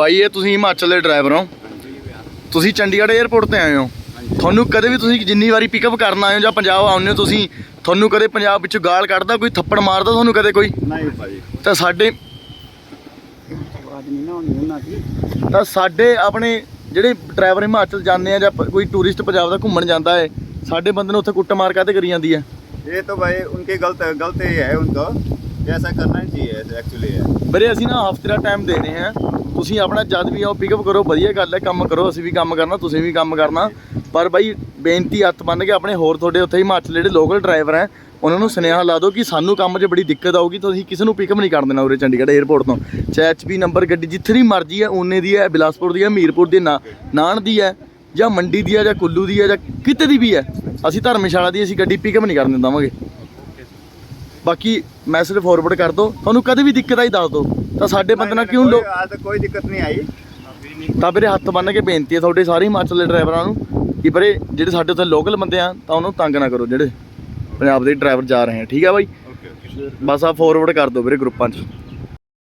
ਬਾਈ ਇਹ ਤੁਸੀਂ ਹਿਮਾਚਲ ਦੇ ਡਰਾਈਵਰ ਹੋ। ਤੁਸੀਂ ਚੰਡੀਗੜ੍ਹ 에ਅਰਪੋਰਟ ਤੇ ਆਏ ਹੋ। ਤੁਹਾਨੂੰ ਕਦੇ ਵੀ ਤੁਸੀਂ ਜਿੰਨੀ ਵਾਰੀ ਪਿਕਅਪ ਕਰਨ ਆਏ ਹੋ ਜਾਂ ਪੰਜਾਬ ਆਉਂਦੇ ਹੋ ਤੁਸੀਂ ਤੁਹਾਨੂੰ ਕਦੇ ਪੰਜਾਬ ਵਿੱਚੋਂ ਗਾਲ ਕੱਢਦਾ ਕੋਈ ਥੱਪੜ ਮਾਰਦਾ ਤੁਹਾਨੂੰ ਕਦੇ ਕੋਈ? ਤਾਂ ਸਾਡੇ ਤਾਂ ਸਾਡੇ ਆਪਣੇ ਜਿਹੜੇ ਡਰਾਈਵਰ ਹਿਮਾਚਲ ਜਾਂਦੇ ਆ ਜਾਂ ਕੋਈ ਟੂਰਿਸਟ ਪੰਜਾਬ ਦਾ ਘੁੰਮਣ ਜਾਂਦਾ ਹੈ ਸਾਡੇ ਬੰਦੇ ਨੂੰ ਉੱਥੇ ਕੁੱਟਮਾਰ ਕਾਤੇ ਕਰੀ ਜਾਂਦੀ ਹੈ ਇਹ ਤਾਂ ਭਾਈ ਉਨਕੇ ਗਲਤ ਇਹ ਹੈ ਉਨਕਾ। ਕਰਨਾ करना चाहिए एक्चुअली है ਬਰੇ ਅਸੀਂ ਨਾ ਹਫ਼ਤੇ ਦਾ ਟਾਈਮ ਦੇਣੇ ਆ ਤੁਸੀਂ ਆਪਣਾ ਜਦ ਵੀ ਆਓ ਪਿਕਅਪ ਕਰੋ, ਵਧੀਆ ਗੱਲ ਹੈ, ਕੰਮ ਕਰੋ, ਅਸੀਂ ਵੀ ਕੰਮ ਕਰਨਾ, ਤੁਸੀਂ ਵੀ ਕੰਮ ਕਰਨਾ। ਪਰ ਬਾਈ, ਬੇਨਤੀ ਹੱਥ ਬੰਨ ਕੇ ਆਪਣੇ ਹੋਰ ਤੁਹਾਡੇ ਉੱਥੇ ਹਿਮਾਚਲ ਜਿਹੜੇ ਲੋਕਲ ਡਰਾਈਵਰ ਹੈ, ਉਹਨਾਂ ਨੂੰ ਸੁਨੇਹਾ ਲਾ ਦਿਓ ਕਿ ਸਾਨੂੰ ਕੰਮ 'ਚ ਬੜੀ ਦਿੱਕਤ ਆਊਗੀ ਤੁਸੀਂ ਕਿਸੇ ਨੂੰ ਪਿਕਅਪ ਨਹੀਂ ਕਰ ਦੇਣਾ ਉਰੇ ਚੰਡੀਗੜ੍ਹ 에ਅਰਪੋਰਟ ਤੋਂ। ਚਾਹੇ ਐਚਪੀ ਨੰਬਰ ਗੱਡੀ ਜਿੱਥੇ ਵੀ ਮਰਜ਼ੀ ਹੈ, ਓਨੇ ਦੀ ਹੈ, ਬਿਲਾਸਪੁਰ ਦੀ ਹੈ, ਮੀਰਪੁਰ ਦੀ ਨਾ ਨਾਨ ਦੀ ਹੈ, ਜਾਂ ਮੰਡੀ ਦੀ ਹੈ, ਜਾਂ ਕੁੱਲੂ ਦੀ ਹੈ, ਜਾਂ ਕਿਤੇ ਦੀ ਵੀ ਹੈ, ਅਸੀਂ ਧਰਮਸ਼ਾਲਾ ਦੀ ਅਸੀਂ ਗੱਡੀ ਪਿਕਅਪ ਨਹੀਂ ਕਰਨ ਦੇ ਦੇਵਾਂਗੇ ਬਾਕੀ ਮੈਸੇਜ ਫਾਰਵਰਡ ਕਰ ਦਿਓ ਤੁਹਾਨੂੰ ਕਦੇ ਵੀ ਦਿੱਕਤ ਆਈ ਦੱਸ ਦਿਓ ਤਾਂ ਸਾਡੇ ਬੰਦੇ ਨਾਲ ਕਿਉਂ ਲੋ ਹਾਲ ਤਾਂ ਕੋਈ ਦਿੱਕਤ ਨਹੀਂ ਆਈ। ਤਾਂ ਵੀਰੇ ਹੱਥ ਬੰਨ ਕੇ ਬੇਨਤੀ ਹੈ ਤੁਹਾਡੇ ਸਾਰੇ ਹਿਮਾਚਲ ਦੇ ਡਰਾਈਵਰਾਂ ਨੂੰ ਕਿ ਵੀਰੇ ਜਿਹੜੇ ਸਾਡੇ ਉੱਥੇ ਲੋਕਲ ਬੰਦੇ ਆ ਤਾਂ ਉਹਨੂੰ ਤੰਗ ਨਾ ਕਰੋ ਜਿਹੜੇ ਪੰਜਾਬ ਦੇ ਡਰਾਈਵਰ ਜਾ ਰਹੇ ਆ। ਠੀਕ ਆ ਬਾਈ? ਬਸ ਆ ਫਾਰਵਰਡ ਕਰ ਦਿਓ ਵੀਰੇ ਗਰੁੱਪਾਂ 'ਚ।